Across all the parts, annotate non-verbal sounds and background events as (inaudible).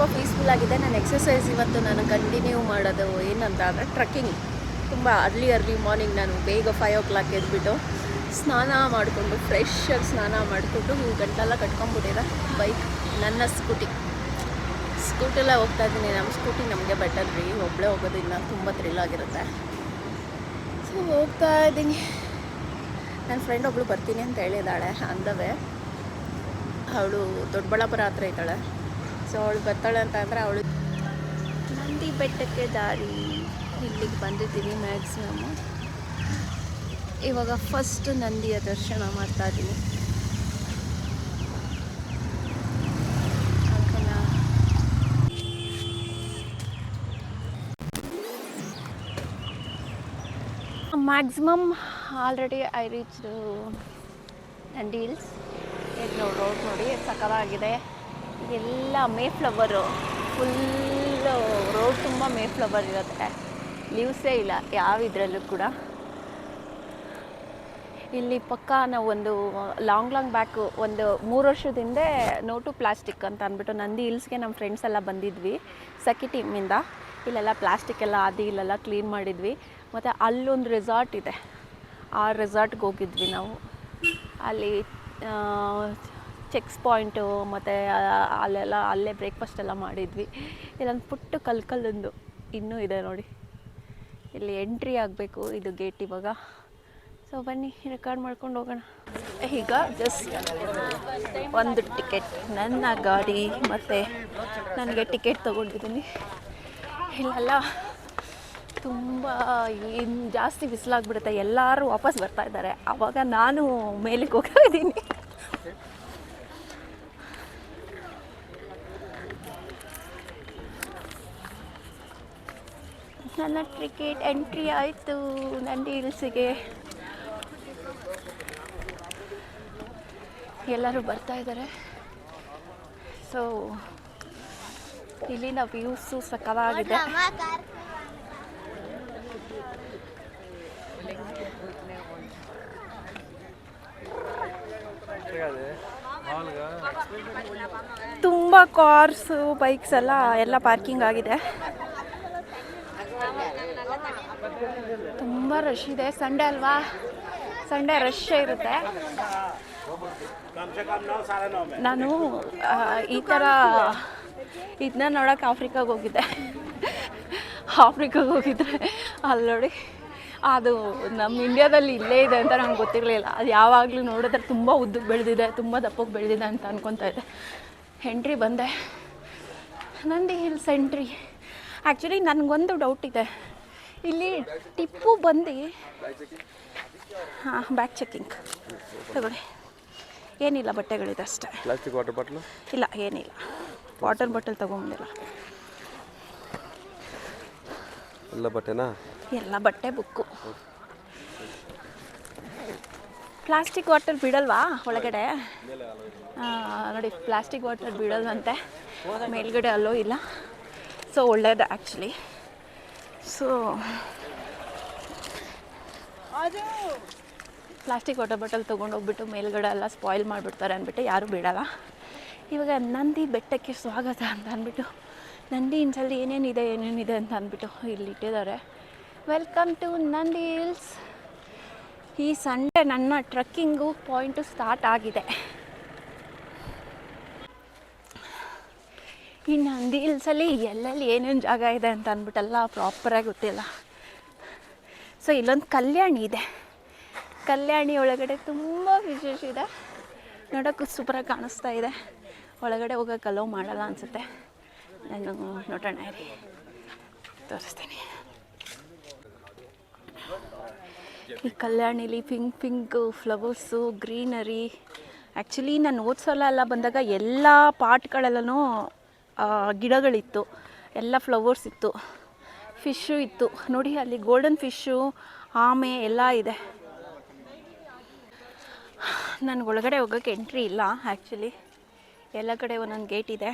ತುಂಬ ಪೀಸ್ಫುಲ್ ಆಗಿದೆ. ನಾನು ಎಕ್ಸಸೈಸ್ ಇವತ್ತು ನಾನು ಕಂಟಿನ್ಯೂ ಮಾಡೋದು ಏನಂತ ಅಂದರೆ ಟ್ರಕ್ಕಿಂಗ್ ತುಂಬ ಅರ್ಲಿ ಅರ್ಲಿ ಮಾರ್ನಿಂಗ್ ನಾನು ಬೇಗ ಫೈವ್ ಓ ಕ್ಲಾಕ್ ಎದ್ಬಿಟ್ಟು ಸ್ನಾನ ಮಾಡಿಕೊಂಡು ಫ್ರೆಶ್ಶಾಗಿ ಸ್ನಾನ ಮಾಡಿಕೊಂಡು ಗಂಟೆಲ್ಲ ಕಟ್ಕೊಂಡ್ಬಿಟ್ಟಿದೆ. ಬೈಕ್ ನನ್ನ ಸ್ಕೂಟಿ ಸ್ಕೂಟಿಲ್ಲ ಹೋಗ್ತಾ ಇದ್ದೀನಿ. ನಮ್ಮ ಸ್ಕೂಟಿ ನಮಗೆ ಬೆಟರ್ ರೀ. ಒಬ್ಬಳೇ ಹೋಗೋದಿಲ್ಲ. ತುಂಬ ಥ್ರಿಲ್ ಆಗಿರುತ್ತೆ. ಸೊ ಹೋಗ್ತಾ ಇದ್ದೀನಿ. ನನ್ನ ಫ್ರೆಂಡ್ ಒಬ್ಳು ಬರ್ತೀನಿ ಅಂತ ಹೇಳಿದಾಳೆ ಅಂದವೆ. ಅವಳು ದೊಡ್ಡಬಳ್ಳಾಪುರ ಹತ್ರ ಇದ್ದಾಳೆ. ಸೊ ಅವಳು ಬರ್ತಾಳೆ ಅಂತ ಅಂದರೆ ಅವಳು ನಂದಿ ಬೆಟ್ಟಕ್ಕೆ ದಾರಿ. ಇಲ್ಲಿಗೆ ಬಂದಿದ್ದೀನಿ ಮ್ಯಾಕ್ಸಿಮಮ್ ಇವಾಗ ಫಸ್ಟ್ ನಂದಿಯ ದರ್ಶನ ಮಾಡ್ತಾ ಇದ್ದೀನಿ. Maximum already I reach Nandi hills ಇದು ರೋಡ್ ನೋಡಿ ಸಕ್ಕದಾಗಿದೆ ಎಲ್ಲ ಮೇ ಫ್ಲವರು ಫುಲ್ಲು ರೋಡ್ ತುಂಬ ಮೇ ಫ್ಲವರ್ ಇರುತ್ತೆ. ಲೀವ್ಸೇ ಇಲ್ಲ, ಯಾವ ಇದರಲ್ಲೂ ಕೂಡ. ಇಲ್ಲಿ ಪಕ್ಕ ನಾವು ಒಂದು ಲಾಂಗ್ ಲಾಂಗ್ ಬ್ಯಾಕು ಒಂದು ಮೂರು ವರ್ಷದ ಹಿಂದೆ ನೋಟು ಪ್ಲಾಸ್ಟಿಕ್ ಅಂತ ಅಂದ್ಬಿಟ್ಟು ನಂದಿ ಹಿಲ್ಸ್ಗೆ ನಮ್ಮ ಫ್ರೆಂಡ್ಸ್ ಎಲ್ಲ ಬಂದಿದ್ವಿ ಸಖಿ ಟೀಮಿಂದ ಇಲ್ಲೆಲ್ಲ ಪ್ಲಾಸ್ಟಿಕ್ ಎಲ್ಲ ಅದು ಇಲ್ಲೆಲ್ಲ ಕ್ಲೀನ್ ಮಾಡಿದ್ವಿ. ಮತ್ತು ಅಲ್ಲೊಂದು ರೆಸಾರ್ಟ್ ಇದೆ. ಆ ರೆಸಾರ್ಟ್ಗೆ ಹೋಗಿದ್ವಿ ನಾವು. ಅಲ್ಲಿ ಚೆಕ್ಸ್ ಪಾಯಿಂಟು, ಮತ್ತು ಅಲ್ಲೆಲ್ಲ, ಅಲ್ಲೇ ಬ್ರೇಕ್ಫಾಸ್ಟ್ ಎಲ್ಲ ಮಾಡಿದ್ವಿ. ಇಲ್ಲೊಂದು ಪುಟ್ಟ ಕಲ್ಕಲ್ಲೊಂದು ಇನ್ನೂ ಇದೆ ನೋಡಿ. ಇಲ್ಲಿ ಎಂಟ್ರಿ ಆಗಬೇಕು ಇದು ಗೇಟ್ ಇವಾಗ. ಸೊ ಬನ್ನಿ ರೆಕಾರ್ಡ್ ಮಾಡ್ಕೊಂಡು ಹೋಗೋಣ. ಈಗ ಜಸ್ಟ್ ಒಂದು ಟಿಕೆಟ್ ನನ್ನ ಗಾಡಿ, ಮತ್ತು ನನಗೆ ಟಿಕೆಟ್ ತೊಗೊಂಡಿದ್ದೀನಿ. ಇಲ್ಲೆಲ್ಲ ತುಂಬ ಇನ್ನು ಜಾಸ್ತಿ ಬಿಸಿಲಾಗ್ಬಿಡುತ್ತೆ. ಎಲ್ಲರೂ ವಾಪಸ್ ಬರ್ತಾ ಇದ್ದಾರೆ. ಆವಾಗ ನಾನು ಮೇಲಕ್ಕೆ ಹೋಗ್ತಾ ಇದ್ದೀನಿ. ನನ್ನ ಟಿಕೆಟ್ ಎಂಟ್ರಿ ಆಯಿತು. ನಂದಿ ಹಿಲ್ಸಿಗೆ ಎಲ್ಲರೂ ಬರ್ತಾ ಇದ್ದಾರೆ. ಸೊ ಇಲ್ಲಿನ ವ್ಯೂಸು ಸಖವಾಗಿದೆ ತುಂಬ ಕಾರ್ಸು ಬೈಕ್ಸ್ ಎಲ್ಲ ಎಲ್ಲ ಪಾರ್ಕಿಂಗ್ ಆಗಿದೆ. ತುಂಬ ರಶ್ ಇದೆ. ಸಂಡೆ ಅಲ್ವಾ? ಸಂಡೇ ರಶ್ ಇರುತ್ತೆ. ನಾನು ಈ ಥರ ಇದನ್ನ ನೋಡೋಕೆ ಆಫ್ರಿಕಾಗೆ ಹೋಗಿದ್ದೆ. ಆಫ್ರಿಕಾಗೆ ಹೋಗಿದ್ರೆ ಅಲ್ಲಿ ನೋಡಿ, ಅದು ನಮ್ಮ ಇಂಡಿಯಾದಲ್ಲಿ ಇಲ್ಲೇ ಇದೆ ಅಂತ ನಂಗೆ ಗೊತ್ತಿರಲಿಲ್ಲ. ಅದು ಯಾವಾಗಲೂ ನೋಡಿದ್ರೆ ತುಂಬ ಉದ್ದಕ್ಕೆ ಬೆಳೆದಿದೆ, ತುಂಬ ದಪ್ಪಕ್ಕೆ ಬೆಳೆದಿದೆ ಅಂತ ಅನ್ಕೊತಾ ಇದ್ದೆ. ಎಂಟ್ರಿ ಬಂದೆ. ನಂದಿ ಹಿಲ್ಸ್ ಎಂಟ್ರಿ ಆ್ಯಕ್ಚುಲಿ ನನಗೊಂದು ಡೌಟ್ ಇದೆ. ಇಲ್ಲಿ ಟಿಪ್ಪು ಬಂದು ಹಾಂ ಬ್ಯಾಕ್ ಚೆಕ್ಕಿಂಗ್ ತಗೊಳ್ಳಿ. ಏನಿಲ್ಲ ಬಟ್ಟೆಗಳಿದೆ ಅಷ್ಟೇ. ಪ್ಲಾಸ್ಟಿಕ್ ವಾಟರ್ ಬಾಟ್ಲು ಇಲ್ಲ ಏನಿಲ್ಲ. ವಾಟರ್ ಬಾಟಲ್ ತೊಗೊಂಬಂದಿಲ್ಲ. ಎಲ್ಲ ಬಟ್ಟೆನಾ? ಎಲ್ಲ ಬಟ್ಟೆ ಬುಕ್ಕು. ಪ್ಲಾಸ್ಟಿಕ್ ವಾಟರ್ ಬಿಡಲ್ವಾ ಒಳಗಡೆ? ನೋಡಿ ಪ್ಲಾಸ್ಟಿಕ್ ವಾಟರ್ ಬಿಡೋದಂತೆ ಮೇಲ್ಗಡೆ ಅಲ್ಲೋ ಇಲ್ಲ. ಸೊ ಒಳ್ಳೇದು actually so plastic water bottle ತೊಗೊಂಡೋಗ್ಬಿಟ್ಟು ಮೇಲ್ಗಡೆ ಎಲ್ಲ ಸ್ಪಾಯ್ಲ್ ಮಾಡಿಬಿಡ್ತಾರೆ ಅಂದ್ಬಿಟ್ಟು ಯಾರೂ ಬಿಡಲ್ಲ. ಇವಾಗ ನಂದಿ ಬೆಟ್ಟಕ್ಕೆ ಸ್ವಾಗತ ಅಂತ ಅಂದ್ಬಿಟ್ಟು ನಂದಿ ಹಿಲ್ಸಲ್ಲಿ ಏನೇನಿದೆ ಏನೇನಿದೆ ಅಂತ ಅಂದ್ಬಿಟ್ಟು ಇಲ್ಲಿ ಇಟ್ಟಿದ್ದಾರೆ. Welcome to Nandi hills. ಈ ಸಂಡೇ ನನ್ನ ಟ್ರಕ್ಕಿಂಗು ಪಾಯಿಂಟು ಸ್ಟಾರ್ಟ್ ಆಗಿದೆ. ಈ ನಂದಿ ಹಿಲ್ಸಲ್ಲಿ ಎಲ್ಲೆಲ್ಲಿ ಏನೇನು ಜಾಗ ಇದೆ ಅಂತ ಅಂದ್ಬಿಟ್ಟೆಲ್ಲ ಪ್ರಾಪರಾಗಿ ಗೊತ್ತಿಲ್ಲ. ಸೊ ಇಲ್ಲೊಂದು ಕಲ್ಯಾಣಿ ಇದೆ. ಕಲ್ಯಾಣಿ ಒಳಗಡೆ ತುಂಬ ವಿಶೇಷ ಇದೆ. ನೋಡೋಕ್ಕೂ ಸೂಪರಾಗಿ ಕಾಣಿಸ್ತಾ ಇದೆ. ಒಳಗಡೆ ಹೋಗೋಕೆ ಅಲೋ ಮಾಡಲ್ಲ ಅನಿಸುತ್ತೆ. ನಾನು ನೋಡೋಣ ರೀ ತೋರಿಸ್ತೀನಿ. ಈ ಕಲ್ಯಾಣಿಲಿ pink pink flowers greenery actually ನಾನು ಓದ್ಸೋಲ್ಲ ಸಲ ಎಲ್ಲ ಬಂದಾಗ ಎಲ್ಲ ಪಾಟ್ಗಳೆಲ್ಲನೂ ಗಿಡಗಳಿತ್ತು, ಎಲ್ಲ ಫ್ಲವರ್ಸ್ ಇತ್ತು ಫಿಶ್ಶು ಇತ್ತು. ನೋಡಿ ಅಲ್ಲಿ ಗೋಲ್ಡನ್ ಫಿಶ್ಶು ಆಮೆ ಎಲ್ಲ ಇದೆ. ನನಗೆ ಒಳಗಡೆ ಹೋಗೋಕ್ಕೆ ಎಂಟ್ರಿ ಇಲ್ಲ ಆ್ಯಕ್ಚುಲಿ ಎಲ್ಲ ಕಡೆ ಒಂದೊಂದು ಗೇಟ್ ಇದೆ.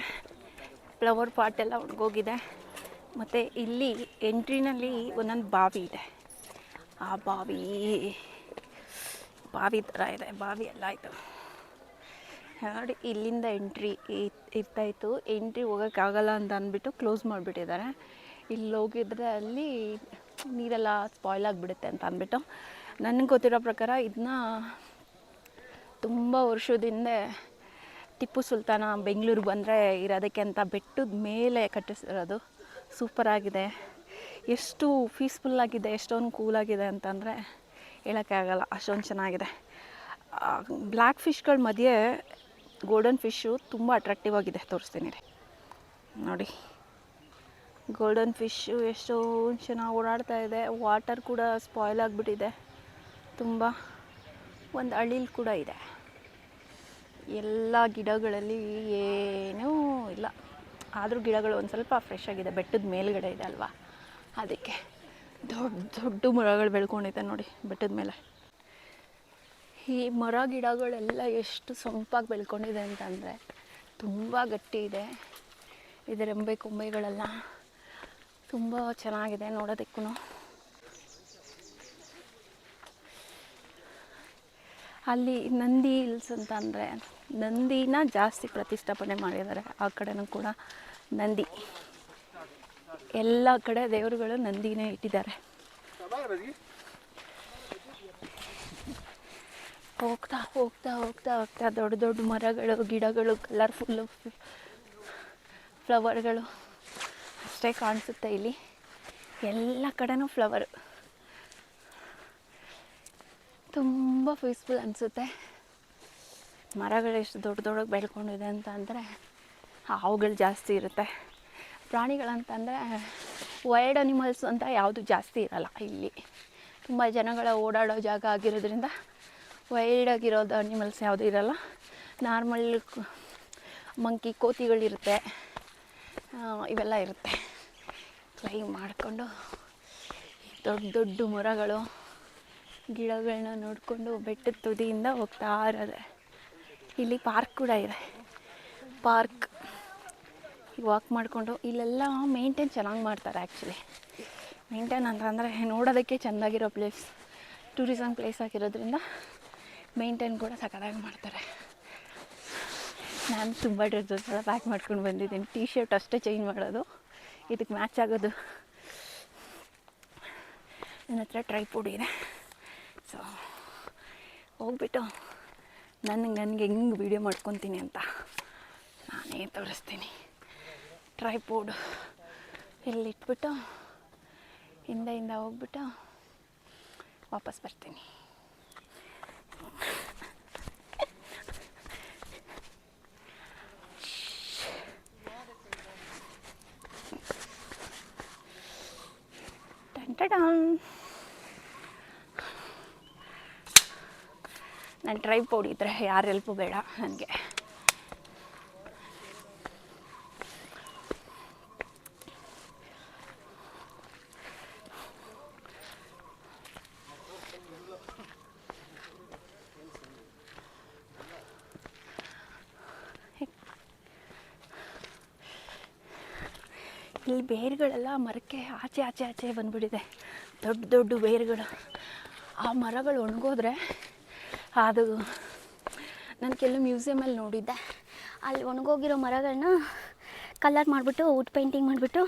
ಫ್ಲವರ್ ಪಾಟ್ ಎಲ್ಲ ಒಣಗೋಗಿದೆ. ಮತ್ತು ಇಲ್ಲಿ ಎಂಟ್ರಿನಲ್ಲಿ ಒಂದೊಂದು ಬಾವಿ ಇದೆ. ಆ ಬಾವಿ ಬಾವಿ ಥರ ಇದೆ. ಬಾವಿ ಎಲ್ಲ ಇದು. ನೋಡಿ ಇಲ್ಲಿಂದ ಎಂಟ್ರಿ ಇರ್ತಾಯಿತ್ತು. ಎಂಟ್ರಿ ಹೋಗೋಕ್ಕಾಗಲ್ಲ ಅಂತ ಅಂದ್ಬಿಟ್ಟು ಕ್ಲೋಸ್ ಮಾಡಿಬಿಟ್ಟಿದ್ದಾರೆ. ಇಲ್ಲಿ ಹೋಗಿದ್ರೆ ಅಲ್ಲಿ ನೀರೆಲ್ಲ ಸ್ಪಾಯ್ಲ್ ಆಗಿಬಿಡುತ್ತೆ ಅಂತ ಅಂದ್ಬಿಟ್ಟು. ನನಗೆ ಗೊತ್ತಿರೋ ಪ್ರಕಾರ ಇದನ್ನ ತುಂಬ ವರ್ಷದಿಂದ ಟಿಪ್ಪು ಸುಲ್ತಾನ ಬೆಂಗಳೂರಿಗೆ ಬಂದರೆ ಇರೋದಕ್ಕೆ ಅಂತ ಬೆಟ್ಟದ ಮೇಲೆ ಕಟ್ಟಿಸಿರೋದು. ಸೂಪರಾಗಿದೆ ಎಷ್ಟು ಪೀಸ್ಫುಲ್ಲಾಗಿದೆ ಎಷ್ಟೊಂದು ಕೂಲಾಗಿದೆ ಅಂತಂದರೆ ಹೇಳೋಕ್ಕಾಗಲ್ಲ. ಅಷ್ಟೊಂದು ಚೆನ್ನಾಗಿದೆ. ಬ್ಲ್ಯಾಕ್ ಫಿಶ್ಗಳ ಮಧ್ಯೆ ಗೋಲ್ಡನ್ ಫಿಶ್ಶು ತುಂಬ ಅಟ್ರಾಕ್ಟಿವ್ ಆಗಿದೆ, ತೋರಿಸ್ತೀನಿ ರೀ. ನೋಡಿ. ಗೋಲ್ಡನ್ ಫಿಶ್ಶು ಎಷ್ಟು ಚೆನ್ನಾಗಿ ಓಡಾಡ್ತಾ ಇದೆ, ವಾಟರ್ ಕೂಡ ಸ್ಪಾಯ್ಲ್ ಆಗಿಬಿಟ್ಟಿದೆ. ತುಂಬ ಒಂದು ಹಳ್ಳಿಲಿ ಕೂಡ ಇದೆ. ಎಲ್ಲ ಗಿಡಗಳಲ್ಲಿ ಏನೂ ಇಲ್ಲ. ಆದರೂ ಗಿಡಗಳು ಒಂದು ಸ್ವಲ್ಪ ಫ್ರೆಶ್ ಆಗಿದೆ, ಬೆಟ್ಟದ ಮೇಲ್ಗಡೆ ಇದೆ ಅಲ್ವಾ? ಅದಕ್ಕೆ ದೊಡ್ಡ ದೊಡ್ಡ ಮರಗಳು ಬೆಳ್ಕೊಂಡಿದೆ ನೋಡಿ, ಬೆಟ್ಟದ ಮೇಲೆ. ಈ ಮರ ಗಿಡಗಳೆಲ್ಲ ಎಷ್ಟು ಸೊಂಪಾಗಿ ಬೆಳ್ಕೊಂಡಿದೆ ಅಂತಂದರೆ ತುಂಬ ಗಟ್ಟಿ ಇದೆ. ಇದರ ರೆಂಬೆ ಕೊಂಬೆಗಳೆಲ್ಲ ತುಂಬ ಚೆನ್ನಾಗಿದೆ ನೋಡೋದಕ್ಕೂ. ಅಲ್ಲಿ ನಂದಿ ಹಿಲ್ಸ್ ಅಂತ ಅಂದರೆ ನಂದಿನ ಜಾಸ್ತಿ ಪ್ರತಿಷ್ಠಾಪನೆ ಮಾಡಿದ್ದಾರೆ. ಆ ಕಡೆನೂ ಕೂಡ ನಂದಿ. ಎಲ್ಲ ಕಡೆ ದೇವರುಗಳು ನಂದಿನೇ ಇಟ್ಟಿದ್ದಾರೆ. ಹೋಗ್ತಾ ಹೋಗ್ತಾ ಹೋಗ್ತಾ ಹೋಗ್ತಾ ದೊಡ್ಡ ದೊಡ್ಡ ಮರಗಳು, ಗಿಡಗಳು ಕಲರ್ಫುಲ್ಲು ಫ್ಲವರ್ಗಳು ಅಷ್ಟೇ ಕಾಣಿಸುತ್ತೆ ಇಲ್ಲಿ. ಎಲ್ಲ ಕಡೆನೂ ಫ್ಲವರು ತುಂಬ ಪೀಸ್ಫುಲ್ ಅನಿಸುತ್ತೆ. ಮರಗಳು ಎಷ್ಟು ದೊಡ್ಡ ದೊಡ್ಡ ಬೆಳ್ಕೊಂಡಿದೆ ಅಂತ ಅಂದರೆ ಹಾವುಗಳು ಜಾಸ್ತಿ ಇರುತ್ತೆ. ಪ್ರಾಣಿಗಳಂತಂದರೆ ವೈಲ್ಡ್ ಅನಿಮಲ್ಸ್ ಅಂತ ಯಾವುದು ಜಾಸ್ತಿ ಇರಲ್ಲ ಇಲ್ಲಿ. ತುಂಬ ಜನಗಳ ಓಡಾಡೋ ಜಾಗ ಆಗಿರೋದ್ರಿಂದ ವೈಲ್ಡ್ ಆಗಿರೋದು ಅನಿಮಲ್ಸ್ ಯಾವುದೂ ಇರಲ್ಲ. ನಾರ್ಮಲ್ ಮಂಕಿ ಕೋತಿಗಳಿರುತ್ತೆ. ಇವೆಲ್ಲ ಇರುತ್ತೆ. ಕ್ಲೈಮ್ ಮಾಡಿಕೊಂಡು ದೊಡ್ಡ ದೊಡ್ಡ ಮರಗಳು ಗಿಡಗಳನ್ನ ನೋಡಿಕೊಂಡು ಬೆಟ್ಟದ ತುದಿಯಿಂದ ಹೋಗ್ತಾ ಇರೋದೆ. ಇಲ್ಲಿ ಪಾರ್ಕ್ ಕೂಡ ಇದೆ. ಪಾರ್ಕ್ ವಾಕ್ ಮಾಡಿಕೊಂಡು ಇಲ್ಲೆಲ್ಲ ಮೇಂಟೈನ್ ಚೆನ್ನಾಗಿ ಮಾಡ್ತಾರೆ ಆ್ಯಕ್ಚುಲಿ ಮೇಂಟೈನ್ ಅಂತಂದರೆ ನೋಡೋದಕ್ಕೆ ಚೆಂದಾಗಿರೋ ಪ್ಲೇಸ್ ಟೂರಿಸಮ್ ಪ್ಲೇಸ್ ಆಗಿರೋದ್ರಿಂದ ಮೇಂಟೈನ್ ಕೂಡ ಸಖತ್ತಾಗಿ ಮಾಡ್ತಾರೆ. ನಾನು ತುಂಬ ಡ್ರೆಸ್ಸಸ್ ಎಲ್ಲ ಪ್ಯಾಕ್ ಮಾಡ್ಕೊಂಡು ಬಂದಿದ್ದೀನಿ. ಟೀ ಶರ್ಟ್ ಅಷ್ಟೇ ಚೇಂಜ್ ಮಾಡೋದು. ಇದಕ್ಕೆ ಮ್ಯಾಚ್ ಆಗೋದು. ನನ್ನ ಹತ್ರ ಟ್ರೈಪೋಡ್ ಇದೆ. ಸೊ ಹೋಗ್ಬಿಟ್ಟು ನನಗೆ ನನಗೆ ಹೆಂಗೆ ವೀಡಿಯೋ ಮಾಡ್ಕೊತೀನಿ ಅಂತ ನಾನೇ ತೋರಿಸ್ತೀನಿ. ಟ್ರೈಪೋಡ್ ಇಲ್ಲಿ ಇಟ್ಬಿಟ್ಟು ಹಿಂದೆ ಹಿಂದೆ ಹೋಗ್ಬಿಟ್ಟು ವಾಪಸ್ ಬರ್ತೀನಿ. ಟನ್ ಟಡಾನ್. ನಾನು ಟ್ರೈ ಇದ್ದರೆ ಯಾರು ಹೆಲ್ಪು ಬೇಡ ನನಗೆ ಬೇರುಗಳೆಲ್ಲ ಮರಕ್ಕೆ ಆಚೆ ಆಚೆ ಆಚೆ ಬಂದ್ಬಿಟ್ಟಿದೆ. ದೊಡ್ಡ ದೊಡ್ಡ ಬೇರುಗಳು. ಆ ಮರಗಳು ಒಣಗೋದ್ರೆ ಅದು ನಾನು ಕೆಲವು ಮ್ಯೂಸಿಯಮಲ್ಲಿ ನೋಡಿದ್ದೆ. ಅಲ್ಲಿ ಒಣಗೋಗಿರೋ ಮರಗಳನ್ನ ಕಲರ್ ಮಾಡಿಬಿಟ್ಟು ವುಡ್ ಪೇಂಟಿಂಗ್ ಮಾಡಿಬಿಟ್ಟು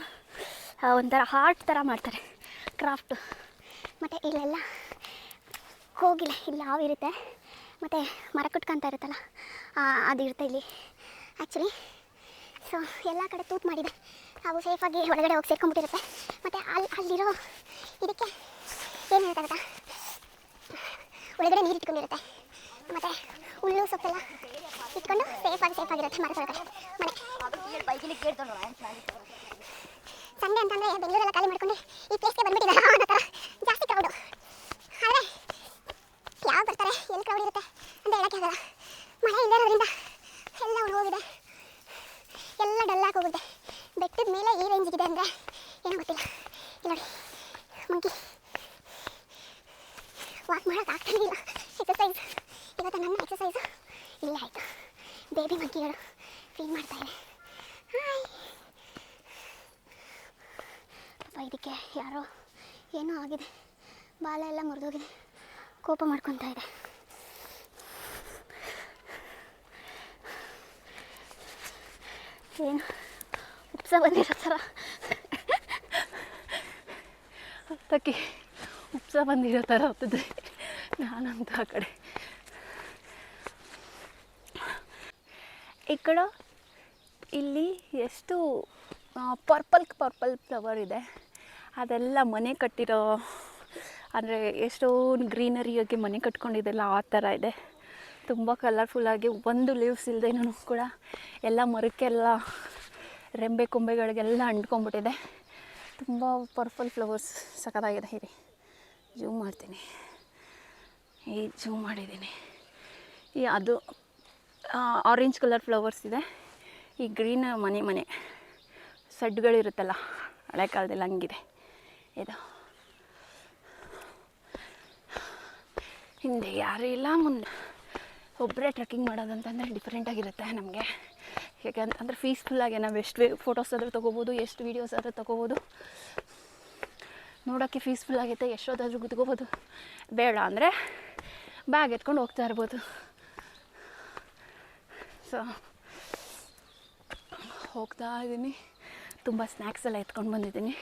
ಒಂಥರ ಹಾರ್ಟ್ ಥರ ಮಾಡ್ತಾರೆ. ಕ್ರಾಫ್ಟು. ಮತ್ತು ಇಲ್ಲೆಲ್ಲ ಹೋಗಿಲ್ಲ. ಇಲ್ಲಿ ಹಾವಿರುತ್ತೆ ಮತ್ತು ಮರ ಕಟ್ಕೊಂತ ಇರುತ್ತಲ್ಲ ಆ, ಅದಿರುತ್ತೆ ಇಲ್ಲಿ. ಆ್ಯಕ್ಚುಲಿ ಸೊ ಎಲ್ಲ ಕಡೆ ತೂತು ಮಾಡಿದೆ. ಅವು ಸೇಫಾಗಿ ಒಳಗಡೆ ಹೋಗಿ ಸೇರ್ಕೊಂಡ್ಬಿಟ್ಟಿರುತ್ತೆ. ಮತ್ತು ಅಲ್ಲಿ ಅಲ್ಲಿರೋ ಇದಕ್ಕೆ ಏನು ಹೇಳ್ತಾರೆ ಗೊತ್ತಾ ಒಳಗಡೆ ನೀರು ಇಟ್ಕೊಂಡಿರುತ್ತೆ. ಮತ್ತು ಹುಲ್ಲು, ಸೊಪ್ಪೆಲ್ಲ ಇಟ್ಕೊಂಡು ಸೇಫಾಗಿ ಸೇಫಾಗಿರುತ್ತೆ ಮರದ ಒಳಗಡೆ ಮನೆ. ಸಂಡೆ ಅಂತಂದರೆ ಬೆಂಗಳೂರೆಲ್ಲ ಖಾಲಿ ಮಾಡ್ಕೊಂಡು ಈ ಪ್ಲೇಸ್ಗೆ ಬಂದ್ಬಿಟ್ಟಿದ್ದಾರೆ ಅನ್ನೋ ಥರ ಜಾಸ್ತಿ ಕ್ರೌಡು ಆದರೆ ಆಗಲ್ಲ. ಮಳೆ ಇಲ್ಲದೆ ಇರೋದ್ರಿಂದ ಎಲ್ಲ ಹೋಗಿದೆ. ಎಲ್ಲ ಡಲ್ಲಾಗಿ ಹೋಗುತ್ತೆ. ಬೆಟ್ಟದ ಮೇಲೆ ಈ ರೇಂಜಿಗಿದೆ ಅಂದರೆ ಏನೋ ಗೊತ್ತಿಲ್ಲ. ನೋಡಿ ಮಂಕಿ ವಾಕ್ ಮಾಡೋಕೆ ಆಗ್ತಾನೆ ಇಲ್ಲ. ಎಕ್ಸಸೈಸ್ ಇವತ್ತು ನನ್ನ ಎಕ್ಸಸೈಸು ಇಲ್ಲ ಆಯಿತು. ಬೇಬಿ ಮಂಕಿಗಳು ಫೀಲ್ ಮಾಡ್ತಾ ಇವೆ. ಹಾಯ್ ಪಾಪ ಇದಕ್ಕೆ ಯಾರೋ ಏನೋ ಆಗಿದೆ. ಬಾಲ ಎಲ್ಲ ಮುರಿದೋಗಿದೆ. ಕೋಪ ಮಾಡ್ಕೊತಾ ಇದೆ. ಏನು? ಟಿಪ್ಸ ಬಂದಿರೋ ಥರ ಹತ್ತಕ್ಕೆ ಉಪ್ಸ ಬಂದಿರೋ ಥರ ನಾನು ನಾನಂತ ಆ ಕಡೆ. ಈ ಕಡೆ ಇಲ್ಲಿ ಎಷ್ಟು ಪರ್ಪಲ್ ಪರ್ಪಲ್ ಫ್ಲವರ್ ಇದೆ. ಅದೆಲ್ಲ ಮನೆ ಕಟ್ಟಿರೋ ಅಂದರೆ ಎಷ್ಟೊಂದು ಗ್ರೀನರಿಯಾಗಿ ಮನೆ ಕಟ್ಕೊಂಡಿದೆಲ್ಲ ಆ ಥರ ಇದೆ. ತುಂಬ ಕಲರ್ಫುಲ್ಲಾಗಿ ಒಂದು ಲೀವ್ಸ್ ಇಲ್ಲದೇನೂ ಕೂಡ ಎಲ್ಲ ಮರಕ್ಕೆಲ್ಲ ರೆಂಬೆ ಕೊಂಬೆಗಳಿಗೆಲ್ಲ ಅಂಟ್ಕೊಂಡ್ಬಿಟ್ಟಿದೆ ತುಂಬ ಪರ್ಪಲ್ ಫ್ಲವರ್ಸ್ ಸಖತ್ತಾಗಿದೆ. ಇರಿ ಜೂಮ್ ಮಾಡ್ತೀನಿ. ಈ ಜೂಮ್ ಮಾಡಿದ್ದೀನಿ. ಈ ಅದು ಆರೆಂಜ್ ಕಲರ್ ಫ್ಲವರ್ಸ್ ಇದೆ. ಈ ಗ್ರೀನ್ ಮನೆ ಮನೆ ಸಡ್ಗಳಿರುತ್ತಲ್ಲ, ಹಳೆ ಕಾಲದಲ್ಲಿ ಹಂಗಿದೆ. ಇದು. ಹಿಂದೆ ಯಾರೂ ಇಲ್ಲ, ಮುಂದೆ ಒಬ್ಬರೇ ಟ್ರೆಕ್ಕಿಂಗ್ ಮಾಡೋದಂತಂದರೆ ಡಿಫ್ರೆಂಟಾಗಿರುತ್ತೆ ನಮಗೆ. ಯಾಕಂತಂದ್ರೆ ಪೀಸ್ಫುಲ್ಲಾಗೆ ನಾವು ಎಷ್ಟು ಫೋಟೋಸ್ ಆದರೂ ತೊಗೋಬೋದು, ಎಷ್ಟು ವೀಡಿಯೋಸ್ ಆದರೂ ತೊಗೋಬೋದು. ನೋಡೋಕ್ಕೆ ಪೀಸ್ಫುಲ್ ಆಗೈತೆ, ಎಷ್ಟೊತ್ತಾದರೂ ಕುತ್ಕೋಬೋದು ಬೇಡ ಅಂದರೆ ಬ್ಯಾಗ್ ಎತ್ಕೊಂಡು ಹೋಗ್ತಾ ಇರ್ಬೋದು. ಸೊ ಹೋಗ್ತಾ ಇದ್ದೀನಿ ತುಂಬ ಸ್ನ್ಯಾಕ್ಸ್ ಎಲ್ಲ ಎತ್ಕೊಂಡು ಬಂದಿದ್ದೀನಿ.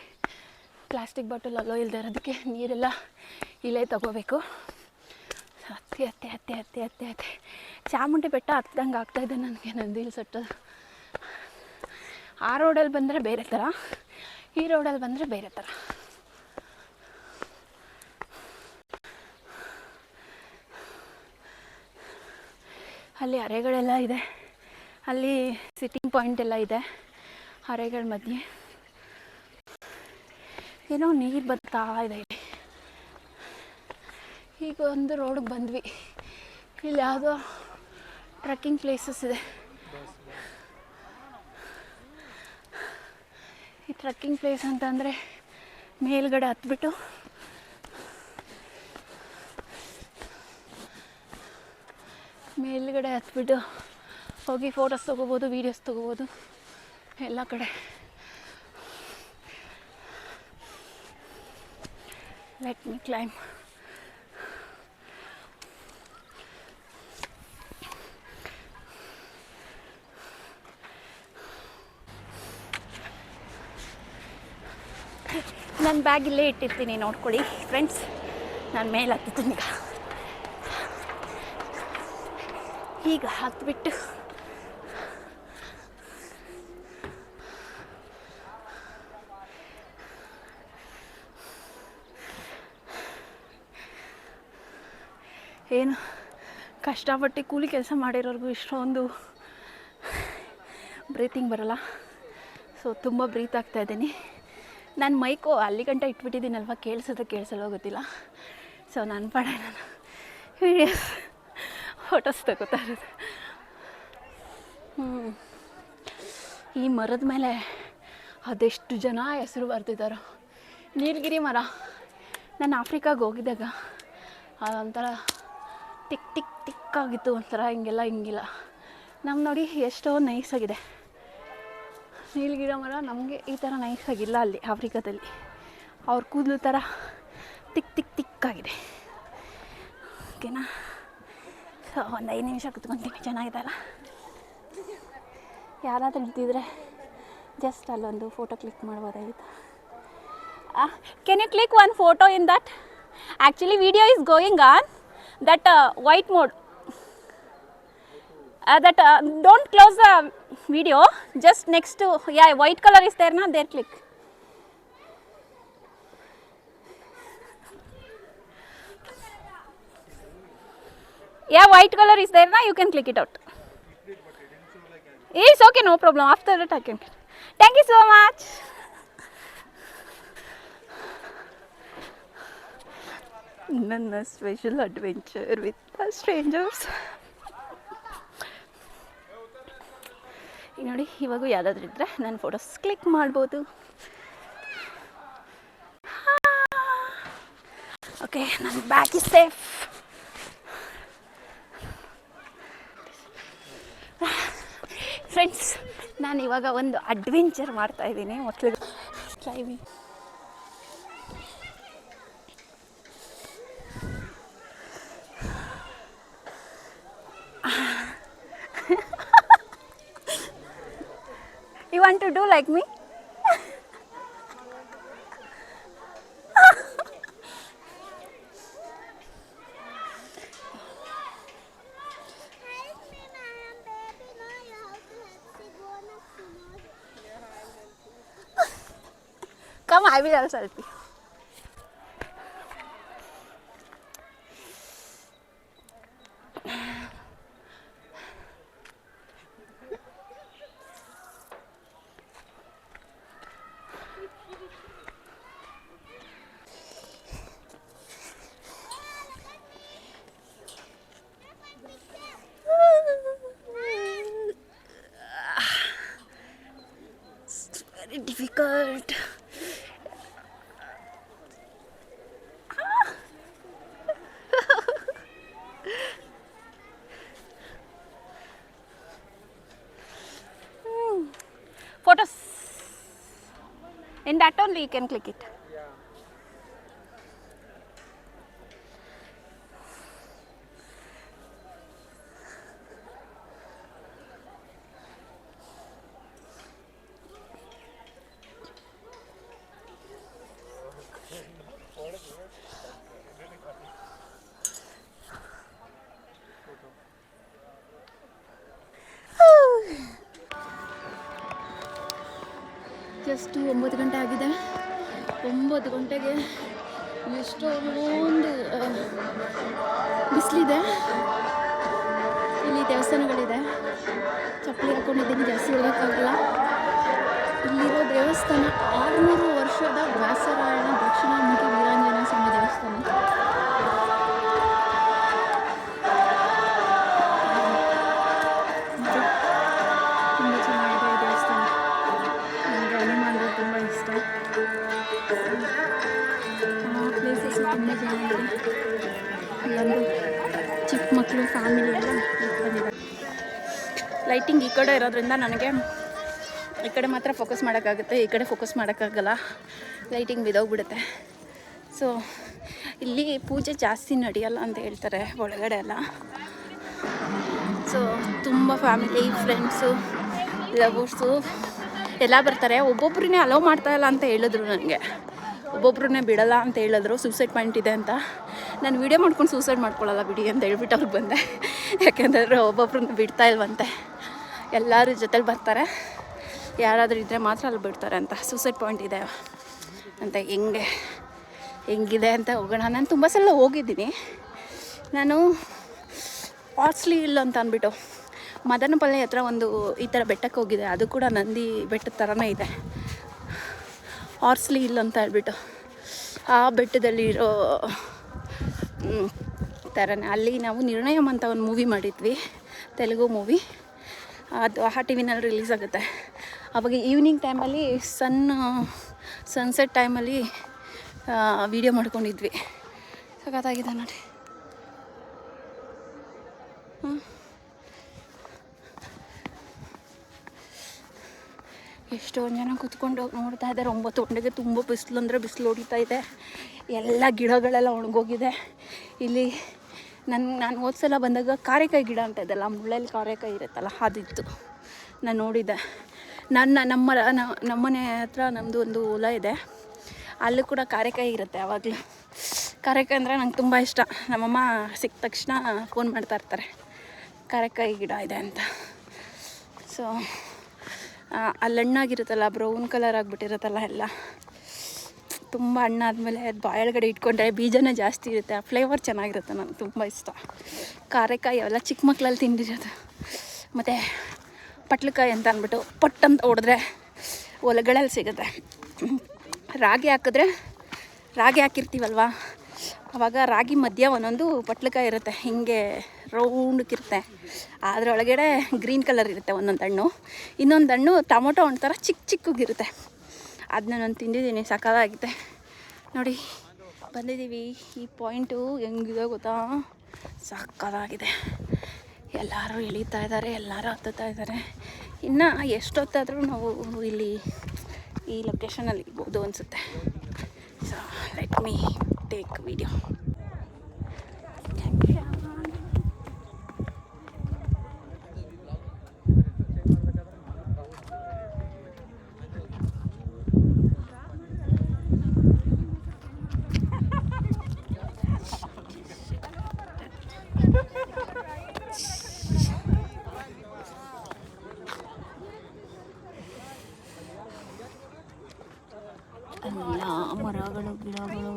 ಪ್ಲಾಸ್ಟಿಕ್ ಬಾಟಲ್ ಅಲ್ಲೋ ಇಲ್ಲದೆ ಇರೋದಕ್ಕೆ ನೀರೆಲ್ಲ ಇಲ್ಲೇ ತಗೋಬೇಕು. ಹತ್ತಿ ಹತ್ತಿ ಹತ್ತಿ ಹತ್ತಿ ಹತ್ತಿ ಹತ್ತಿ ಚಾಮುಂಡಿ ಬೆಟ್ಟ ಹತ್ತಂಗೆ ಆಗ್ತಾಯಿದೆ ನನಗೆ ನಂದಿಲ್ ಸಟ್ಟೋದು ಆ ರೋಡಲ್ಲಿ ಬಂದರೆ ಬೇರೆ ಥರ, ಈ ರೋಡಲ್ಲಿ ಬಂದರೆ ಬೇರೆ ಥರ. ಅಲ್ಲಿ ಅರೆಗಳೆಲ್ಲ ಇದೆ. ಅಲ್ಲಿ ಸಿಟ್ಟಿಂಗ್ ಪಾಯಿಂಟ್ ಎಲ್ಲ ಇದೆ, ಅರೆಗಳ ಮಧ್ಯೆ. ಏನೋ ನೀರು ಬರ್ತಾ ಇದೆ ಇಲ್ಲಿ. ಈಗ ಒಂದು ರೋಡಿಗೆ ಬಂದ್ವಿ. ಇಲ್ಲಿ ಯಾವುದೋ ಟ್ರಕ್ಕಿಂಗ್ ಪ್ಲೇಸಸ್ ಇದೆ. ಈ ಟ್ರಕ್ಕಿಂಗ್ ಪ್ಲೇಸ್ ಅಂತಂದರೆ ಮೇಲ್ಗಡೆ ಹತ್ಬಿಟ್ಟು ಮೇಲ್ಗಡೆ ಹತ್ಬಿಟ್ಟು ಹೋಗಿ ಫೋಟೋಸ್ ತೊಗೋಬೋದು ವೀಡಿಯೋಸ್ ತೊಗೋಬೋದು, ಎಲ್ಲ ಕಡೆ. ಲೆಟ್ ಮಿ ಕ್ಲೈಮ್ ನನ್ನ ಬ್ಯಾಗ್ ಇಲ್ಲೇ ಇಟ್ಟಿರ್ತೀನಿ, ನೋಡ್ಕೊಳ್ಳಿ. ಫ್ರೆಂಡ್ಸ್ ನಾನು ಮೇಲೆ ಹತ್ತಿದ್ದೀನಿ ಈಗ ಈಗ ಹತ್ಬಿಟ್ಟು ಏನು ಕಷ್ಟಪಟ್ಟು ಕೂಲಿ ಕೆಲಸ ಮಾಡಿರೋರ್ಗು ಇಷ್ಟೊಂದು ಬ್ರೀತಿಂಗ್ ಬರಲ್ಲ. ಸೊ ತುಂಬ ಬ್ರೀತ್ ಆಗ್ತಾ ಇದ್ದೀನಿ. ನಾನು ಮೈಕು ಅಲ್ಲಿ ಗಂಟ ಇಟ್ಬಿಟ್ಟಿದ್ದೀನಲ್ವ? ಕೇಳಿಸೋದು ಕೇಳಿಸಲ್ಲೋ ಗೊತ್ತಿಲ್ಲ. ಸೊ ನನ್ನ ಪಾಡ ನಾನು ವೀಡಿಯೋಸ್ ಫೋಟೋಸ್ ತಗೋತಾ ಇರೋದು. ಹ್ಞೂ ಈ ಮರದ ಮೇಲೆ ಅದೆಷ್ಟು ಜನ ಹೆಸರು ಬರ್ತಿದ್ದಾರೋ ನೀಲಗಿರಿ ಮರ. ನಾನು ಆಫ್ರಿಕಾಗೆ ಹೋಗಿದ್ದಾಗ ಅದೊಂಥರ ಟಿಕ್ ಟಿಕ್ ಟಿಕ್ ಆಗಿತ್ತು ಒಂಥರ ಹಿಂಗೆಲ್ಲ, ಹಿಂಗಿಲ್ಲ. ನಮ್ಮ ನೋಡಿ ಎಷ್ಟೋ ನೈಸಾಗಿದೆ ನೀಲಗಿಡ ಮರ ನಮಗೆ ಈ ಥರ ನೈಸಾಗಿಲ್ಲ ಅಲ್ಲಿ ಆಫ್ರಿಕಾದಲ್ಲಿ. ಅವ್ರ ಕೂದಲು ಥರ ತಿಕ್ ತಿಕ್ ತಿಕ್ಕಾಗಿದೆ ಓಕೆನಾ ಸೊ ಒಂದು ಐದು ನಿಮಿಷ ಕುತ್ಕೊತೀನಿ ಚೆನ್ನಾಗಿದಲ್ಲ ಯಾರಾದರೂ ಇದ್ದಿದ್ರೆ ಜಸ್ಟ್ ಅಲ್ಲೊಂದು photo click ಮಾಡ್ಬೋದಾಗಿತ್ತು can you click one photo in that actually video is going on that white mode uh, that uh, don't close the video just next to yeah white color is there na there click yeah white color is there na you can click it out it's okay no problem after that i can thank you so much ನನ್ನ special adventure with stranger's ನೋಡಿ, ಇವಾಗ ಯಾವುದಾದ್ರೂ ಇದ್ದರೆ ನಾನು photos click ಮಾಡ್ಬೋದು. Okay ನನ್ನ back is safe friends ನಾನು ಇವಾಗ ಒಂದು ಅಡ್ವೆಂಚರ್ ಮಾಡ್ತಾ ಇದ್ದೀನಿ. ಮಕ್ಳಿಗೆ driving want to do like me? Come, I will also help In that only you can click it. ಚಪ್ಪಲಿ ಹಾಕೊಂಡಿದ್ದೀನಿ ಜಾಸ್ತಿ ಹೇಳೋಕ್ಕಾಗಲ್ಲ. ಇಲ್ಲಿರೋ ದೇವಸ್ಥಾನ ಆರುನೂರು ಲೈಟಿಂಗ್ ಈ ಕಡೆ ಇರೋದ್ರಿಂದ ನನಗೆ ಈ ಕಡೆ ಮಾತ್ರ ಫೋಕಸ್ ಮಾಡೋಕ್ಕಾಗುತ್ತೆ, ಈ ಕಡೆ ಫೋಕಸ್ ಮಾಡೋಕ್ಕಾಗಲ್ಲ. ಲೈಟಿಂಗ್ ಬಿದೋಗ್ಬಿಡುತ್ತೆ ಸೊ ಇಲ್ಲಿ ಪೂಜೆ ಜಾಸ್ತಿ ನಡೆಯಲ್ಲ ಅಂತ ಹೇಳ್ತಾರೆ ಒಳಗಡೆ ಎಲ್ಲ. ಸೊ ತುಂಬ ಫ್ಯಾಮಿಲಿ ಫ್ರೆಂಡ್ಸು ಲವರ್ಸು ಎಲ್ಲ ಬರ್ತಾರೆ. ಒಬ್ಬೊಬ್ಬರನ್ನೇ ಅಲೋ ಮಾಡ್ತಾ ಇಲ್ಲ ಅಂತ ಹೇಳಿದ್ರು ನನಗೆ ಒಬ್ಬೊಬ್ಬರನ್ನೇ ಬಿಡಲ್ಲ ಅಂತ ಹೇಳಿದ್ರು ಸೂಸೈಡ್ ಪಾಯಿಂಟ್ ಇದೆ ಅಂತ. ನಾನು ವೀಡಿಯೋ ಮಾಡ್ಕೊಂಡು ಸೂಸೈಡ್ ಮಾಡ್ಕೊಳ್ಳಲ್ಲ ಬಿಡಿ ಅಂತ ಹೇಳ್ಬಿಟ್ಟು ಅವ್ರಿಗೆ ಬಂದೆ. ಯಾಕೆಂದರೆ ಒಬ್ಬೊಬ್ರನ್ನ ಬಿಡ್ತಾ ಇಲ್ವಂತೆ. ಎಲ್ಲರೂ ಜೊತೆಲಿ ಬರ್ತಾರೆ. ಯಾರಾದರೂ ಇದ್ದರೆ ಮಾತ್ರ ಅಲ್ಲಿ ಬಿಡ್ತಾರೆ ಅಂತ. ಸೂಸೈಡ್ ಪಾಯಿಂಟ್ ಇದೆ. ಅಂತ ಹೆಂಗೆ, ಹೆಂಗಿದೆ ಅಂತ ಹೋಗೋಣ. ನಾನು ತುಂಬ ಸಲ ಹೋಗಿದ್ದೀನಿ. ನಾನು ಆರ್ಸ್ಲಿ ಇಲ್ಲ ಅಂತ ಅಂದ್ಬಿಟ್ಟು ಮದನಪಲ್ಲೆ ಹತ್ರ ಒಂದು ಈ ಥರ ಬೆಟ್ಟಕ್ಕೆ ಹೋಗಿದೆ. ಅದು ಕೂಡ ನಂದಿ ಬೆಟ್ಟದ ಥರನೇ ಇದೆ. ಆರ್ಸ್ಲಿ ಇಲ್ಲ ಅಂತ ಹೇಳ್ಬಿಟ್ಟು. ಆ ಬೆಟ್ಟದಲ್ಲಿರೋ ಥರನೇ ಅಲ್ಲಿ ನಾವು ನಿರ್ಣಯಂ ಅಂತ ಒಂದು ಮೂವಿ ಮಾಡಿದ್ವಿ. ತೆಲುಗು ಮೂವಿ ಅದು ಆ ಟಿ ವಿನಲ್ಲಿ ರಿಲೀಸ್ ಆಗುತ್ತೆ. ಅವಾಗ ಈವ್ನಿಂಗ್ ಟೈಮಲ್ಲಿ ಸನ್ ಸನ್ಸೆಟ್ ಟೈಮಲ್ಲಿ ವೀಡಿಯೋ ಮಾಡ್ಕೊಂಡಿದ್ವಿ. ಸಖತ್ತಾಗಿದೆ ನೋಡಿ. ಎಷ್ಟೋ ಜನ ಕೂತ್ಕೊಂಡು ನೋಡ್ತಾ ಇದ್ದಾರೆ. ಒಂಬತ್ತು ಗಂಟೆಗೆ ತುಂಬ ಬಿಸಿಲು ಅಂದರೆ ಬಿಸಿಲು ಹೊಡಿತಾ ಇದೆ. ಎಲ್ಲ ಗಿಡಗಳೆಲ್ಲ ಒಣಗೋಗಿದೆ. ಇಲ್ಲಿ ನನ್ನ ನಾನು ಹೋದ ಸಲ ಬಂದಾಗ ಕಾರೆಕಾಯಿ ಗಿಡ ಅಂತ ಇದೆಲ್ಲ ಮುಳ್ಳಲ್ಲಿ ಕಾರೆಕಾಯಿ ಇರುತ್ತಲ್ಲ, ಅದಿತ್ತು. ನಾನು ನೋಡಿದ್ದೆ ನನ್ನ ನಮ್ಮ ನಮ್ಮನೆ ಹತ್ರ ನಮ್ಮದು ಒಂದು ಹೊಲ ಇದೆ. ಅಲ್ಲೂ ಕೂಡ ಕಾರೆಕಾಯಿ ಇರುತ್ತೆ ಯಾವಾಗಲೂ. ಕಾರೆಕಾಯಿ ಅಂದರೆ ನಂಗೆ ತುಂಬ ಇಷ್ಟ. ನಮ್ಮಮ್ಮ ಸಿಕ್ಕ ತಕ್ಷಣ ಫೋನ್ ಮಾಡ್ತಾ ಇರ್ತಾರೆ. ಕಾರೆಕಾಯಿ ಗಿಡ ಇದೆ ಅಂತ. ಸೊ ಅಲ್ಲಿ ಹಣ್ಣಾಗಿರುತ್ತಲ್ಲ ಬ್ರೌನ್ ಕಲರ್ ಆಗಿಬಿಟ್ಟಿರುತ್ತಲ್ಲ ಎಲ್ಲ. ತುಂಬ ಹಣ್ಣಾದ್ಮೇಲೆ ಅದು ಬಾಯೊಳಗಡೆ ಇಟ್ಕೊಂಡ್ರೆ ಬೀಜನೇ ಜಾಸ್ತಿ ಇರುತ್ತೆ. ಆ ಫ್ಲೇವರ್ ಚೆನ್ನಾಗಿರುತ್ತೆ ನನಗೆ ತುಂಬ ಇಷ್ಟ. ಕಾರೆಕಾಯಿ ಅವೆಲ್ಲ ಚಿಕ್ಕ ಮಕ್ಕಳಲ್ಲಿ ತಿಂದಿರೋದು. ಮತ್ತು ಪಟ್ಲಕಾಯಿ ಅಂತ ಅಂದ್ಬಿಟ್ಟು ಪಟ್ ಅಂತ ಹೊಡೆದ್ರೆ ಹೊಲಗಳಲ್ಲಿ ಸಿಗುತ್ತೆ. ರಾಗಿ ಹಾಕಿದ್ರೆ ರಾಗಿ ಹಾಕಿರ್ತೀವಲ್ವ? ಆವಾಗ ರಾಗಿ ಮಧ್ಯ ಒಂದೊಂದು ಪಟ್ಲಕಾಯಿ ಇರುತ್ತೆ. ಹಿಂಗೆ ರೌಂಡಕ್ಕಿರುತ್ತೆ ಅದರೊಳಗಡೆ ಗ್ರೀನ್ ಕಲರ್ ಇರುತ್ತೆ ಒಂದೊಂದು ಹಣ್ಣು. ಇನ್ನೊಂದು ಹಣ್ಣು ಟೊಮೊಟೊ ಒಂಥರ ಥರ ಚಿಕ್ಕ ಚಿಕ್ಕಗಿರುತ್ತೆ. ಅದನ್ನ ನಾನು ತಿಂದಿದ್ದೀನಿ ಸಕಾಲಾಗಿದೆ ನೋಡಿ, ಬಂದಿದ್ದೀವಿ. ಈ ಪಾಯಿಂಟು ಹೆಂಗಿದೆ ಗೊತ್ತಾ? ಸಕ್ಕದಾಗಿದೆ ಎಲ್ಲರೂ ಇಳಿತಾ ಇದ್ದಾರೆ, ಎಲ್ಲರೂ ಹತ್ತುತ್ತಾ ಇದ್ದಾರೆ. ಇನ್ನು ಎಷ್ಟೊತ್ತಾದರೂ ನಾವು ಇಲ್ಲಿ ಈ ಲೊಕೇಶನಲ್ಲಿ ಇರ್ಬೋದು ಅನಿಸುತ್ತೆ. So let me take video ಎಲ್ಲ ಮರಗಳು, ಗಿಡಗಳು.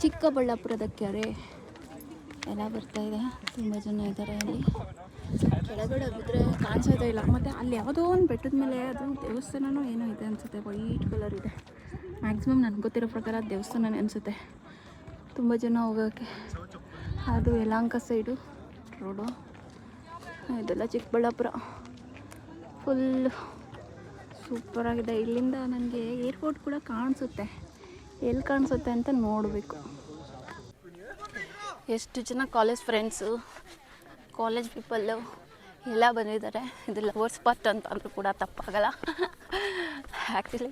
ಚಿಕ್ಕಬಳ್ಳಾಪುರದ ಕೆರೆ ಎಲ್ಲ ಬರ್ತಾ ಇದೆ. ತುಂಬ ಜನ ಇದ್ದಾರೆ ಅಲ್ಲಿ ಕೆಳಗಡೆ ಬಿದ್ದರೆ ಕಾಣಿಸೋದೇ ಇಲ್ಲ. ಮತ್ತು ಅಲ್ಲಿ ಯಾವುದೋ ಒಂದು ಬೆಟ್ಟದ ಮೇಲೆ ಅದು ದೇವಸ್ಥಾನವೂ ಏನೋ ಇದೆ ಅನಿಸುತ್ತೆ. ವೈಟ್ ಕಲರ್ ಇದೆ. ಮ್ಯಾಕ್ಸಿಮಮ್ ನನಗೆ ಗೊತ್ತಿರೋ ಪ್ರಕಾರ ದೇವಸ್ಥಾನನೇ ಅನಿಸುತ್ತೆ. ತುಂಬ ಜನ ಹೋಗೋಕ್ಕೆ ಅದು ಯಲಾಂಕ ಸೈಡು ರೋಡು. ಇದೆಲ್ಲ ಚಿಕ್ಕಬಳ್ಳಾಪುರ. ಫುಲ್ ಸೂಪರಾಗಿದೆ ಇಲ್ಲಿಂದ ನನಗೆ ಏರ್ಪೋರ್ಟ್ ಕೂಡ ಕಾಣಿಸುತ್ತೆ. ಎಲ್ಲಿ ಕಾಣಿಸುತ್ತೆ ಅಂತ ನೋಡಬೇಕು. ಎಷ್ಟು ಜನ ಕಾಲೇಜ್ ಫ್ರೆಂಡ್ಸು ಕಾಲೇಜ್ ಪೀಪಲ್ಲು ಎಲ್ಲ ಬಂದಿದ್ದಾರೆ. ಇದು ಲವರ್ಸ್ ಪಾರ್ಟ್ ಅಂತ ಅಂದರೂ ಕೂಡ ತಪ್ಪಾಗಲ್ಲ. ಆ್ಯಕ್ಚುಲಿ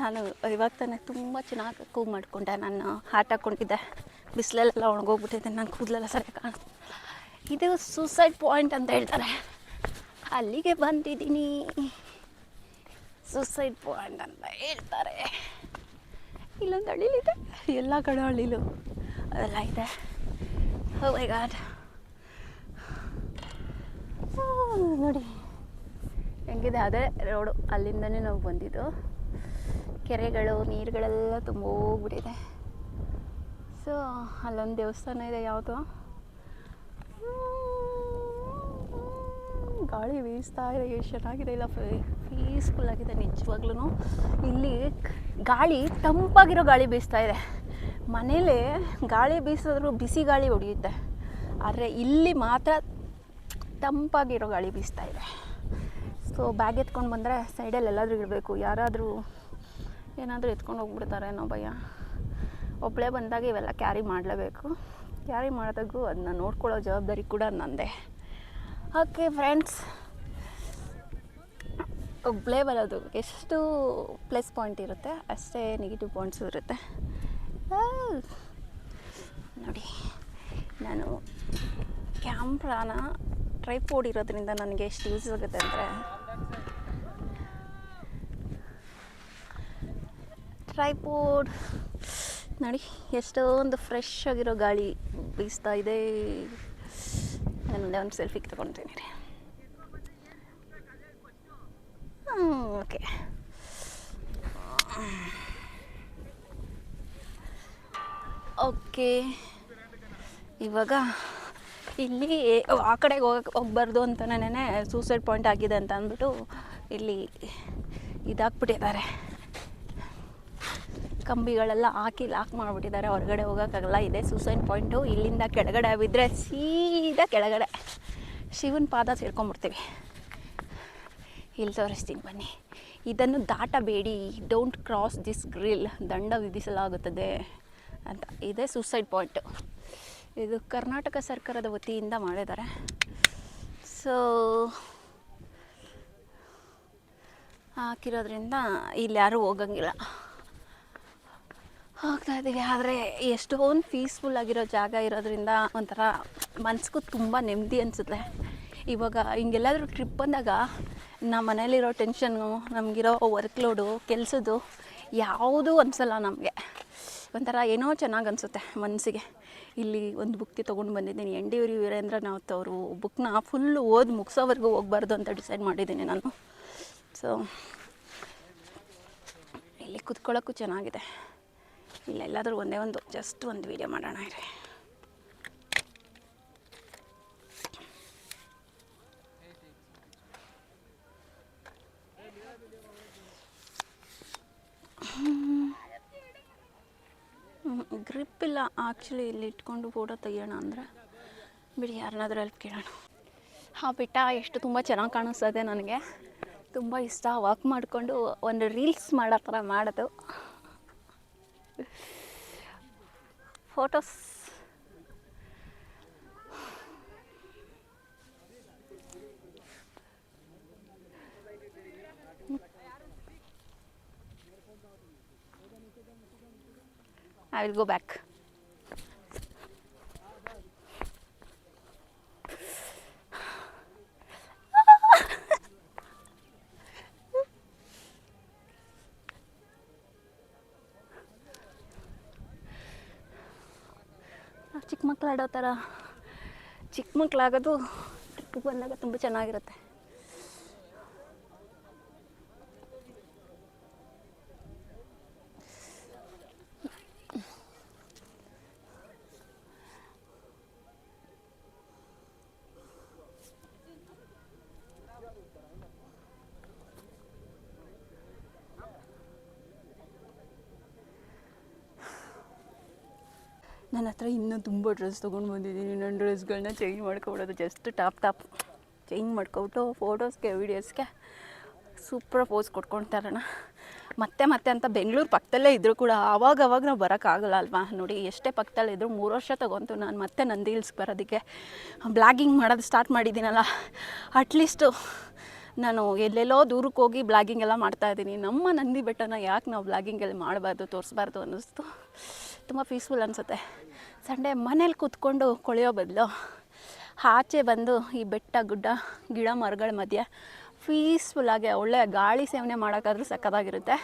ನಾನು ಇವಾಗ ತಾನೇ ತುಂಬ ಚೆನ್ನಾಗಿ ಕೂಗ್ ಮಾಡಿಕೊಂಡೆ. ನಾನು ಹಾಟ್ ಹಾಕ್ಕೊಂಡಿದ್ದೆ ಬಿಸಿಲಲ್ಲೆಲ್ಲ ಒಣಗೋಗ್ಬಿಟ್ಟಿದ್ದೆ ನಾನು ಕೂದಲೆಲ್ಲ ಸರಿಯಾಗಿ ಕಾಣಿಸ್ತು ಇದು ಸೂಸೈಡ್ ಪಾಯಿಂಟ್ ಅಂತ ಹೇಳ್ತಾರೆ. ಅಲ್ಲಿಗೆ ಬಂದಿದ್ದೀನಿ. ಸೂಸೈಡ್ ಪಾಯಿಂಟ್ ಅಂತ ಹೇಳ್ತಾರೆ. ಇಲ್ಲೊಂದು ಹಳ್ಳಿಲಿದೆ ಎಲ್ಲ ಕಡೆ ಹಳ್ಳಿಲು ಅದೆಲ್ಲ ಇದೆ. Oh ಮೈ ಗಾಡ್ ನೋಡಿ. ಹೆಂಗಿದೆ? ಅದೇ ರೋಡು ಅಲ್ಲಿಂದನೇ ನಾವು ಬಂದಿದ್ದು. ಕೆರೆಗಳು, ನೀರುಗಳೆಲ್ಲ ತುಂಬ ಹೋಗ್ಬಿಟ್ಟಿದೆ. ಸೊ ಅಲ್ಲೊಂದು ದೇವಸ್ಥಾನ ಇದೆ ಯಾವುದು? ಗಾಳಿ ಬೀಸ್ತಾ ಇದೆ ಎಷ್ಟು ಚೆನ್ನಾಗಿದೆ ಇಲ್ಲ ಪೀಸ್ಫುಲ್ ಆಗಿದೆ ನಿಜವಾಗ್ಲೂ ಇಲ್ಲಿ ಗಾಳಿ ತಂಪಾಗಿರೋ ಗಾಳಿ ಬೀಸ್ತಾ ಇದೆ. ಮನೇಲಿ ಗಾಳಿ ಬೀಸಿದ್ರು ಬಿಸಿ ಗಾಳಿ ಹೊಡೆಯುತ್ತೆ. ಆದರೆ ಇಲ್ಲಿ ಮಾತ್ರ ತಂಪಾಗಿರೋ ಗಾಳಿ ಬೀಸ್ತಾ ಇದೆ. ಸೊ ಬ್ಯಾಗ್ ಎತ್ಕೊಂಡು ಬಂದರೆ ಸೈಡಲ್ಲಿ ಎಲ್ಲಾದರೂ ಇರಬೇಕು. ಯಾರಾದರೂ ಏನಾದರೂ ಎತ್ಕೊಂಡು ಹೋಗ್ಬಿಡ್ತಾರೆ ಅನ್ನೋ ಭಯ. ಒಬ್ಬಳೇ ಬಂದಾಗ ಇವೆಲ್ಲ ಕ್ಯಾರಿ ಮಾಡಲೇಬೇಕು. ಕ್ಯಾರಿ ಮಾಡಿದಾಗೂ ಅದನ್ನ ನೋಡ್ಕೊಳ್ಳೋ ಜವಾಬ್ದಾರಿ ಕೂಡ ನಂದೇ. ಓಕೆ ಫ್ರೆಂಡ್ಸ್ ಒಬ್ಬಳೇ ಬರೋದು. ಎಷ್ಟು ಪ್ಲಸ್ ಪಾಯಿಂಟ್ ಇರುತ್ತೆ, ಅಷ್ಟೇ ನೆಗೆಟಿವ್ ಪಾಯಿಂಟ್ಸು ಇರುತ್ತೆ. ನೋಡಿ, ನಾನು ಕ್ಯಾಮ್ರಾನ ಟ್ರೈಪೋಡ್ ಇರೋದ್ರಿಂದ ನನಗೆ ಎಷ್ಟು ಯೂಸ್ ಆಗುತ್ತೆ ಅಂದರೆ ಟ್ರೈಪೋಡ್ ನೋಡಿ, ಎಷ್ಟೊಂದು ಫ್ರೆಶ್ ಆಗಿರೋ ಗಾಳಿ ಬೀಸ್ತಾ ಇದೆ. ನಾನು ಒಂದು ಸೆಲ್ಫಿಗೆ ತೊಗೊಳ್ತೀನಿ ರೀ ಓಕೆ ಓಕೆ ಇವಾಗ ಇಲ್ಲಿ ಆ ಕಡೆಗೆ ಹೋಗಕ್ಕೆ ಹೋಗ್ಬಾರ್ದು ಅಂತಲೇ ಸೂಸೈಡ್ ಪಾಯಿಂಟ್ ಆಗಿದೆ ಅಂತ ಅಂದ್ಬಿಟ್ಟು ಇಲ್ಲಿ ಇದಾಕ್ಬಿಟ್ಟಿದ್ದಾರೆ. ಕಂಬಿಗಳೆಲ್ಲ ಹಾಕಿ ಲಾಕ್ ಮಾಡಿಬಿಟ್ಟಿದ್ದಾರೆ. ಹೊರಗಡೆ ಹೋಗೋಕ್ಕಾಗಲ್ಲ. ಇದೆ ಸೂಸೈಡ್ ಪಾಯಿಂಟು ಇಲ್ಲಿಂದ ಕೆಳಗಡೆ ಬಿದ್ದರೆ ಸೀದಾ ಕೆಳಗಡೆ. ಶಿವನ ಪಾದ ಸೇರ್ಕೊಂಡ್ಬಿಡ್ತೀವಿ. ಇಲ್ಲಿ ತೋರಿಸ್ತೀನಿ ಬನ್ನಿ. ಇದನ್ನು ದಾಟಬೇಡಿ. ಡೋಂಟ್ ಕ್ರಾಸ್ ದಿಸ್ ಗ್ರಿಲ್ ದಂಡ ವಿಧಿಸಲಾಗುತ್ತದೆ ಅಂತ. ಇದೇ ಸೂಸೈಡ್ ಪಾಯಿಂಟು ಇದು ಕರ್ನಾಟಕ ಸರ್ಕಾರದ ವತಿಯಿಂದ ಮಾಡಿದ್ದಾರೆ. ಸೊ ಹಾಕಿರೋದ್ರಿಂದ ಇಲ್ಲಿ ಯಾರೂ ಹೋಗಂಗಿಲ್ಲ. ಹೋಗ್ತಾ ಇದ್ದೀವಿ. ಆದರೆ ಎಷ್ಟೊಂದು ಪೀಸ್ಫುಲ್ ಆಗಿರೋ ಜಾಗ ಇರೋದ್ರಿಂದ ಒಂಥರ ಮನ್ಸಿಗೂ ತುಂಬ ನೆಮ್ಮದಿ ಅನಿಸುತ್ತೆ. ಇವಾಗ ಹಿಂಗೆಲ್ಲಾದರೂ ಟ್ರಿಪ್ ಬಂದಾಗ ನಮ್ಮ ಮನೇಲಿರೋ ಟೆನ್ಷನ್ನು ನಮಗಿರೋ ವರ್ಕ್ ಲೋಡು ಕೆಲಸದ್ದು ಯಾವುದೂ ಅನಿಸಲ್ಲ ನಮಗೆ. ಒಂಥರ ಏನೋ ಚೆನ್ನಾಗಿ ಅನಿಸುತ್ತೆ ಮನಸ್ಸಿಗೆ ಇಲ್ಲಿ ಒಂದು ಬುಕ್ತಿ ತೊಗೊಂಡು ಬಂದಿದ್ದೀನಿ, ಎನ್ ಡಿ ವಿ ವೀರೇಂದ್ರನಾಥ್ ಅವರು ಬುಕ್ನ ಫುಲ್ಲು ಓದಿ ಮುಗಿಸೋವರೆಗೂ ಹೋಗ್ಬಾರ್ದು ಅಂತ ಡಿಸೈಡ್ ಮಾಡಿದ್ದೀನಿ ನಾನು. ಸೊ ಇಲ್ಲಿ ಕುತ್ಕೊಳ್ಳೋಕ್ಕೂ ಚೆನ್ನಾಗಿದೆ. ಇಲ್ಲೆಲ್ಲಾದರೂ ಒಂದೇ ಒಂದು ಜಸ್ಟ್ ಒಂದು ವೀಡಿಯೋ ಮಾಡೋಣ ಇರಿ. ಇಲ್ಲ. ಆ್ಯಕ್ಚುಲಿ ಇಲ್ಲಿ ಇಟ್ಕೊಂಡು ಫೋಟೋ ತೆಗಿಯೋಣ ಅಂದರೆ. ಬಿಡಿ, ಯಾರನ್ನಾದ್ರೂ ಹೆಲ್ಪ್ ಕೇಳೋಣ. ಹಾಂ, ಬೆಟ್ಟ, ಎಷ್ಟು ತುಂಬ ಚೆನ್ನಾಗಿ ಕಾಣಿಸ್ತದೆ ನನಗೆ. ತುಂಬ ಇಷ್ಟ ವಾಕ್ ಮಾಡಿಕೊಂಡು ಒಂದು ರೀಲ್ಸ್ ಮಾಡೋ ಥರ ಮಾಡೋದು. Photos Will go back. (laughs) ನಾವು ಚಿಕ್ಕ ಮಕ್ಳು ಆಡೋ ಥರ ಚಿಕ್ಕ ಮಕ್ಕಳಾಗೋದು ಟ್ರಿಪ್ಪಿಗೆ ಬಂದಾಗ ತುಂಬ ಚೆನ್ನಾಗಿರುತ್ತೆ ನನ್ನ ಹತ್ರ ಇನ್ನೂ ತುಂಬ ಡ್ರೆಸ್ ತೊಗೊಂಡು ಬಂದಿದ್ದೀನಿ. ನನ್ನ ಡ್ರೆಸ್ಗಳನ್ನ ಚೇಂಜ್ ಮಾಡ್ಕೊಬಿಡೋದು. ಜಸ್ಟ್ ಟಾಪ್ ಟಾಪ್ ಚೇಂಜ್ ಮಾಡ್ಕೊಬಿಟ್ಟು ಫೋಟೋಸ್ಗೆ ವೀಡಿಯೋಸ್ಗೆ ಸೂಪರ್ ಪೋಸ್ ಕೊಟ್ಕೊಳ್ತಾರಣ ಮತ್ತೆ ಮತ್ತೆ ಅಂತ ಬೆಂಗಳೂರು ಪಕ್ಕದಲ್ಲೇ ಇದ್ದರೂ ಕೂಡ ಆವಾಗ ಅವಾಗ ನಾವು ಬರೋಕ್ಕಾಗಲ್ಲ ಅಲ್ವಾ? ನೋಡಿ, ಎಷ್ಟೇ ಪಕ್ಕದಲ್ಲೇ ಇದ್ದರೂ ಮೂರು ವರ್ಷ ತೊಗೊಂತು ನಾನು ಮತ್ತೆ ನಂದಿ ಹಿಲ್ಸ್ ಬರೋದಕ್ಕೆ. ಬ್ಲಾಗಿಂಗ್ ಮಾಡೋದು ಸ್ಟಾರ್ಟ್ ಮಾಡಿದ್ದೀನಲ್ಲ. ಅಟ್ಲೀಸ್ಟು ನಾನು ಎಲ್ಲೆಲ್ಲೋ ದೂರಕ್ಕೆ ಹೋಗಿ ಬ್ಲಾಗಿಂಗ್ ಎಲ್ಲ ಮಾಡ್ತಾಯಿದ್ದೀನಿ ನಮ್ಮ ನಂದಿ ಬೆಟ್ಟನ ಯಾಕೆ ನಾವು ಬ್ಲಾಗಿಂಗಲ್ಲಿ ಮಾಡಬಾರ್ದು, ತೋರಿಸ್ಬಾರ್ದು ಅನ್ನಿಸ್ತು. ತುಂಬ ಪೀಸ್ಫುಲ್ ಅನಿಸುತ್ತೆ. ಸಂಡೇ ಮನೇಲಿ ಕೂತ್ಕೊಂಡು ಕೊಳೆಯೋ ಬದಲು ಆಚೆ ಬಂದು ಈ ಬೆಟ್ಟ, ಗುಡ್ಡ, ಗಿಡ ಮರಗಳ ಮಧ್ಯೆ ಪೀಸ್ಫುಲ್ಲಾಗಿ ಒಳ್ಳೆ ಗಾಳಿ ಸೇವನೆ ಮಾಡೋಕ್ಕಾದ್ರೂ ಸಕ್ಕತ್ತಾಗಿರುತ್ತೆ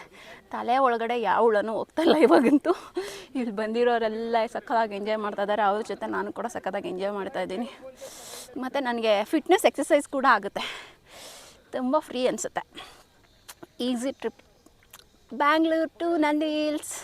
ತಲೆ ಒಳಗಡೆ ಯಾವ ಹುಳನೂ ಹೋಗ್ತಾಯಿಲ್ಲ ಇವಾಗಂತೂ. ಇಲ್ಲಿ ಬಂದಿರೋರೆಲ್ಲ ಸಕ್ಕತ್ತಾಗಿ ಎಂಜಾಯ್ ಮಾಡ್ತಾ ಇದ್ದಾರೆ. ಅವ್ರ ಜೊತೆ ನಾನು ಕೂಡ ಸಕ್ಕತ್ತಾಗಿ ಎಂಜಾಯ್ ಮಾಡ್ತಾ ಇದ್ದೀನಿ. ಮತ್ತು ನನಗೆ ಫಿಟ್ನೆಸ್ ಎಕ್ಸಸೈಸ್ ಕೂಡ ಆಗುತ್ತೆ. ತುಂಬ ಫ್ರೀ ಅನಿಸುತ್ತೆ. Easy trip. Bangalore to Nandi hills.